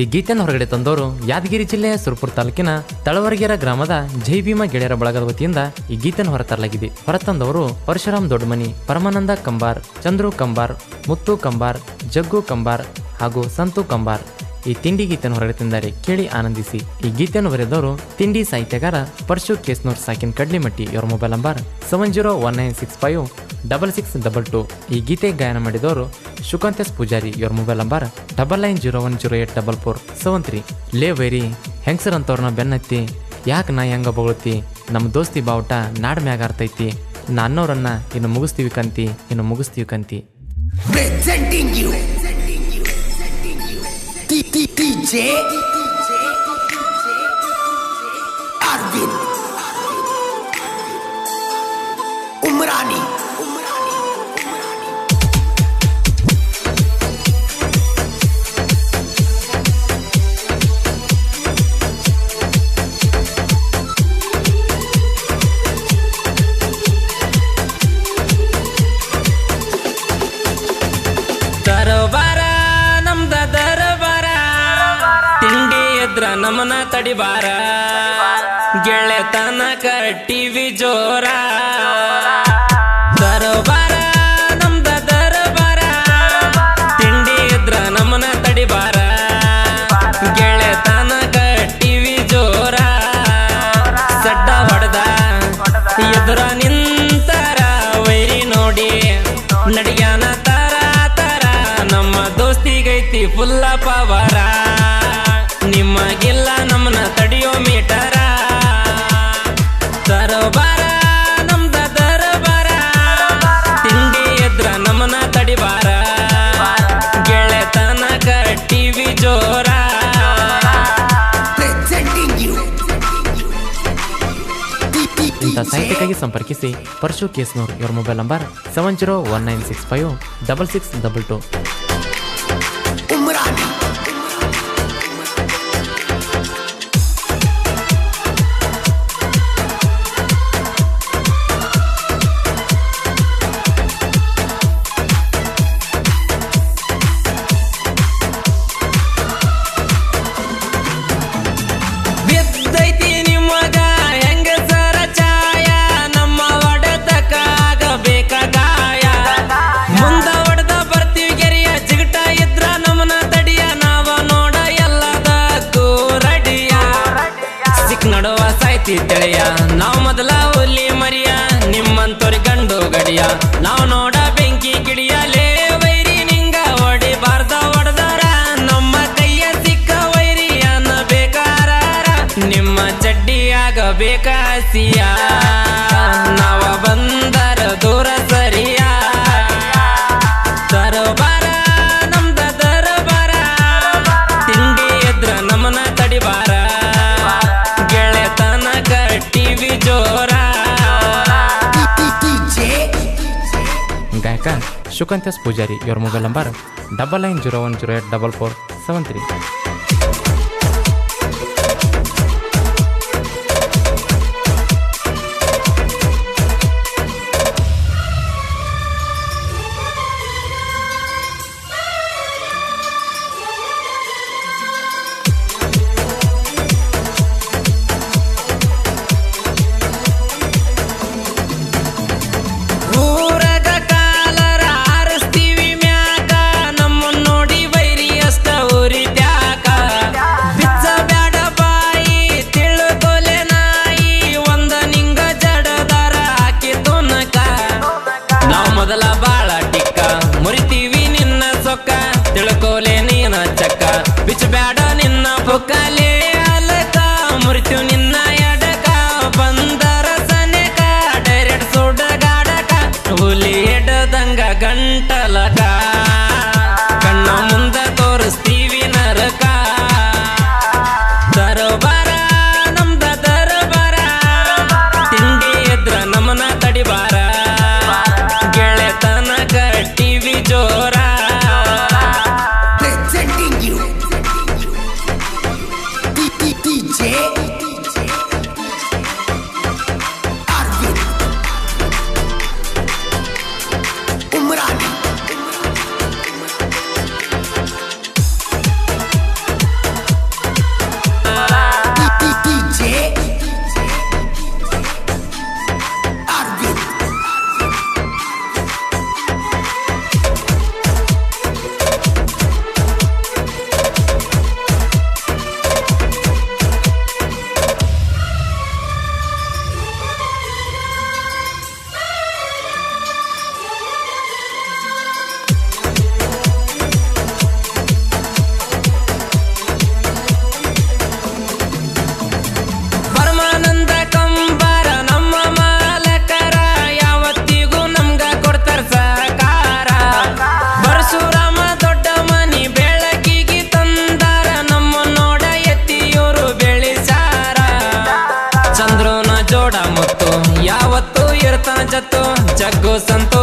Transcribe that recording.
ಈ ಗೀತೆಯನ್ನು ಹೊರಗಡೆ ತಂದವರು ಯಾದಗಿರಿ ಜಿಲ್ಲೆಯ ಸುರಪುರ ತಾಲೂಕಿನ ತಳವರಗೆರ ಗ್ರಾಮದ ಜೈ ಭೀಮ ಗೆಳೆಯರ ಬಳಗದ ವತಿಯಿಂದ ಈ ಗೀತೆಯನ್ನು ಹೊರತರಲಾಗಿದೆ. ಹೊರತಂದವರು ಪರಶುರಾಮ್ ದೊಡ್ಡಮನಿ, ಪರಮಾನಂದ ಕಂಬಾರ್, ಚಂದ್ರು ಕಂಬಾರ್, ಮುತ್ತು ಕಂಬಾರ್, ಜಗ್ಗು ಕಂಬಾರ್ ಹಾಗೂ ಸಂತು ಕಂಬಾರ್ ಈ ತಿಂಡಿ ಗೀತೆಯನ್ನು ಹೊರಗಡೆ ತಂದಾರೆ ಕೇಳಿ ಆನಂದಿಸಿ. ಈ ಗೀತೆಯನ್ನು ಬರೆದವರು ತಿಂಡಿ ಸಾಹಿತ್ಯಗಾರ ಪರಶು ಕೇಸ್ನೂರ್ ಸಾಕಿನ್ ಕಡ್ಲಿಮಟ್ಟಿ ಇವರ mobile number seven zero one nine six five double six double two. ಈ ಗೀತೆ ಗಾಯನ ಮಾಡಿದವರು ಶುಕಾಂತಸ್ ಪೂಜಾರಿ ಇವರ mobile number double nine zero one zero eight double four seven three ಲೇ ವೈರಿ, ಹೆಂಗ್ಸರ್ ಅಂತವ್ರನ್ನ ಬೆನ್ನತ್ತಿ, ಯಾಕೆ ನಾ ಹೆಂಗ ಬೊಗಳ್ತಿ? ನಮ್ಮ ದೋಸ್ತಿ ಬಾವುಟ ನಾಡ್ ಮ್ಯಾಗ ಅರ್ತೈತಿ ಅನ್ನೋರನ್ನ ಇನ್ನು ಮುಗಿಸ್ತೀವಿ ಕಂತಿ, ಇನ್ನು ಮುಗಿಸ್ತೀವಿ ಕಂತಿ. Presenting ತಡಿಬಾರ? ಗೆಳೆತನ ಟಿವಿ ಜೋರ. ದರಬಾರ, ನಮ್ದ ದರಬಾರ. ತಿಂಡಿ ಇದ್ರ ನಮ್ಮನ ತಡಿಬಾರ. ಗೆಳೆತನ ಟಿವಿ ಜೋರ. ಸಡ್ಡ ಹೊಡೆದ, ಎದುರ ನಿಂತಾರ. ವೈರಿ ನೋಡಿ, ನಡಿಯಾನ ತರ ತರ ನಮ್ಮ ದೋಸ್ತಿಗೈತಿ ಫುಲ್ಲ ಪವರ. ನಿಮಗಿಲ್ಲ ನಮ್ಮನ ತಡಿಯೋ ಮೀಟರ? ದರಬಾರ, ನಮ್ದ ದರಬಾರ. ತಿಂಡಿ ಎದ್ರ ನಮ್ಮನ ತಡಿಬಾರ? ಗೆಳೆತನ ಕಟ್ಟಿವಿ ಜೋರ. ಇಂಥ ಸಾಹಿತ್ಯಕ್ಕಾಗಿ ಸಂಪರ್ಕಿಸಿ ಪರಶು ಕೇಸ್ನೂರ್ ಇವರ mobile number seven zero one nine six five double six double two ತಿಳಿಯ. ನಾವ್ ಮೊದಲ ಹುಲಿ ಮರಿಯ ನಿಮ್ಮಂತೋರಿ ಗಂಡು ಗಡಿಯ. ನಾವು ನೋಡ ಬೆಂಕಿ ಗಿಡಿಯಲೇ ವೈರಿ ನಿಂಗ ಹೊಡಿಬಾರ್ದ ಹೊಡೆದಾರ. ನಮ್ಮ ಕೈಯ ಸಿಕ್ಕ ವೈರಿಯನ್ನ ಬೇಕಾರ ನಿಮ್ಮ ಚಡ್ಡಿಯಾಗ ಬೇಕಾಸಿಯ ಗಾಯಕ ಶುಕಂತ್ಯಸ್ ಪೂಜಾರಿ ಇವರ mobile number double nine zero one zero eight double four seven three ತಿಳ್ಕೊಲೆ ನೀನ ಚಕ್ಕ. ಬಿಚ್ಚ ಬ್ಯಾಡ ನಿನ್ನ ಬುಕ್ಕಲೆ जतो जगो संतो।